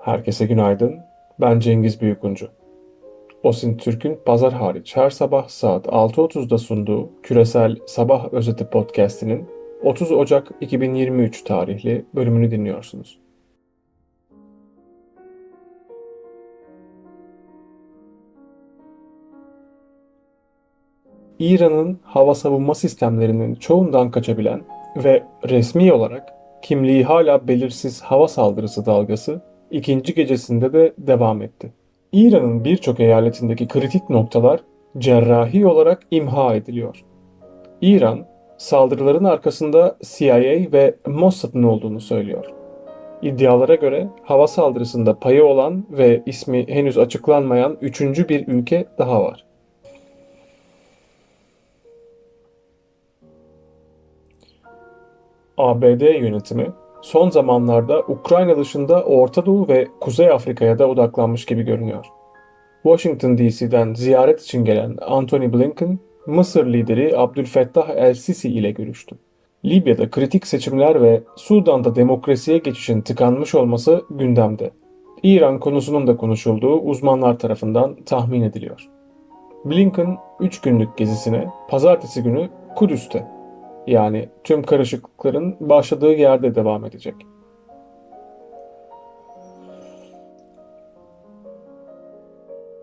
Herkese günaydın. Ben Cengiz Büyükuncu. Osin Türk'ün pazar hariç her sabah saat 6.30'da sunduğu Küresel Sabah Özeti podcast'inin 30 Ocak 2023 tarihli bölümünü dinliyorsunuz. İran'ın hava savunma sistemlerinin çoğundan kaçabilen ve resmi olarak kimliği hala belirsiz hava saldırısı dalgası ikinci gecesinde de devam etti. İran'ın birçok eyaletindeki kritik noktalar cerrahi olarak imha ediliyor. İran, saldırıların arkasında CIA ve Mossad'ın olduğunu söylüyor. İddialara göre hava saldırısında payı olan ve ismi henüz açıklanmayan üçüncü bir ülke daha var. ABD yönetimi son zamanlarda Ukrayna dışında Orta Doğu ve Kuzey Afrika'ya da odaklanmış gibi görünüyor. Washington DC'den ziyaret için gelen Antony Blinken, Mısır lideri Abdülfettah el-Sisi ile görüştü. Libya'da kritik seçimler ve Sudan'da demokrasiye geçişin tıkanmış olması gündemde. İran konusunun da konuşulduğu uzmanlar tarafından tahmin ediliyor. Blinken 3 günlük gezisine pazartesi günü Kudüs'te yani tüm karışıklıkların başladığı yerde devam edecek.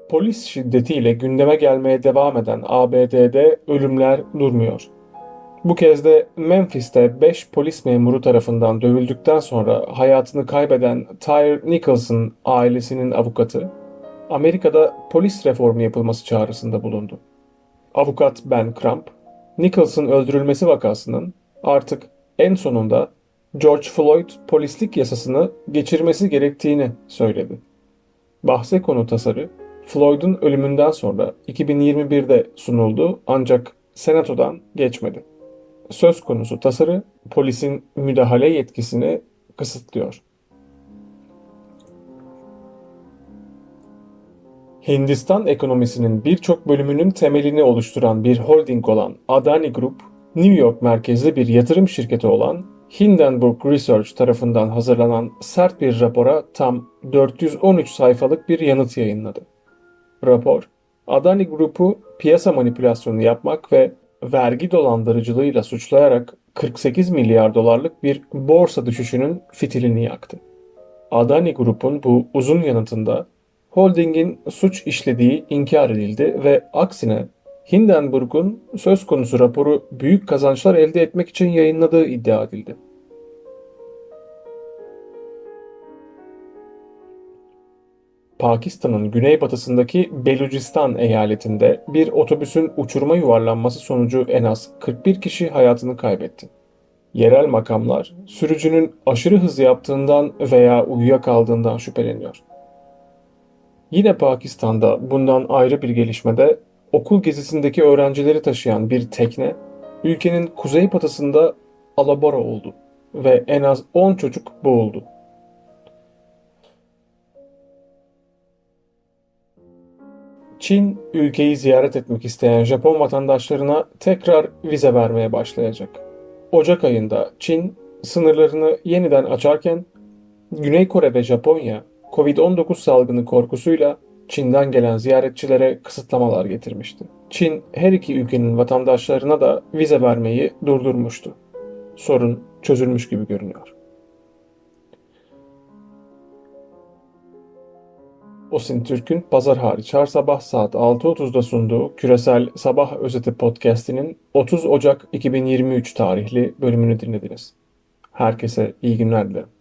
Polis şiddetiyle gündeme gelmeye devam eden ABD'de ölümler durmuyor. Bu kez de Memphis'te 5 polis memuru tarafından dövüldükten sonra hayatını kaybeden Tyre Nicholson ailesinin avukatı, Amerika'da polis reformu yapılması çağrısında bulundu. Avukat Ben Crump, Nicholson öldürülmesi vakasının artık en sonunda George Floyd polislik yasasını geçirmesi gerektiğini söyledi. Bahse konu tasarı Floyd'un ölümünden sonra 2021'de sunuldu ancak senatodan geçmedi. Söz konusu tasarı polisin müdahale yetkisini kısıtlıyor. Hindistan ekonomisinin birçok bölümünün temelini oluşturan bir holding olan Adani Group, New York merkezli bir yatırım şirketi olan Hindenburg Research tarafından hazırlanan sert bir rapora tam 413 sayfalık bir yanıt yayınladı. Rapor, Adani Group'u piyasa manipülasyonu yapmak ve vergi dolandırıcılığıyla suçlayarak 48 milyar dolarlık bir borsa düşüşünün fitilini yaktı. Adani Group'un bu uzun yanıtında holdingin suç işlediği inkar edildi ve aksine Hindenburg'un söz konusu raporu büyük kazançlar elde etmek için yayınladığı iddia edildi. Pakistan'ın güneybatısındaki Belucistan eyaletinde bir otobüsün uçuruma yuvarlanması sonucu en az 41 kişi hayatını kaybetti. Yerel makamlar sürücünün aşırı hız yaptığından veya uyuyakaldığından şüpheleniyor. Yine Pakistan'da bundan ayrı bir gelişmede okul gezisindeki öğrencileri taşıyan bir tekne ülkenin kuzeybatısında alabora oldu ve en az 10 çocuk boğuldu. Çin ülkeyi ziyaret etmek isteyen Japon vatandaşlarına tekrar vize vermeye başlayacak. Ocak ayında Çin sınırlarını yeniden açarken Güney Kore ve Japonya Covid-19 salgını korkusuyla Çin'den gelen ziyaretçilere kısıtlamalar getirmişti. Çin her iki ülkenin vatandaşlarına da vize vermeyi durdurmuştu. Sorun çözülmüş gibi görünüyor. Osin Türk'ün pazar hariç her sabah saat 6.30'da sunduğu Küresel Sabah Özeti podcast'inin 30 Ocak 2023 tarihli bölümünü dinlediniz. Herkese iyi günler dilerim.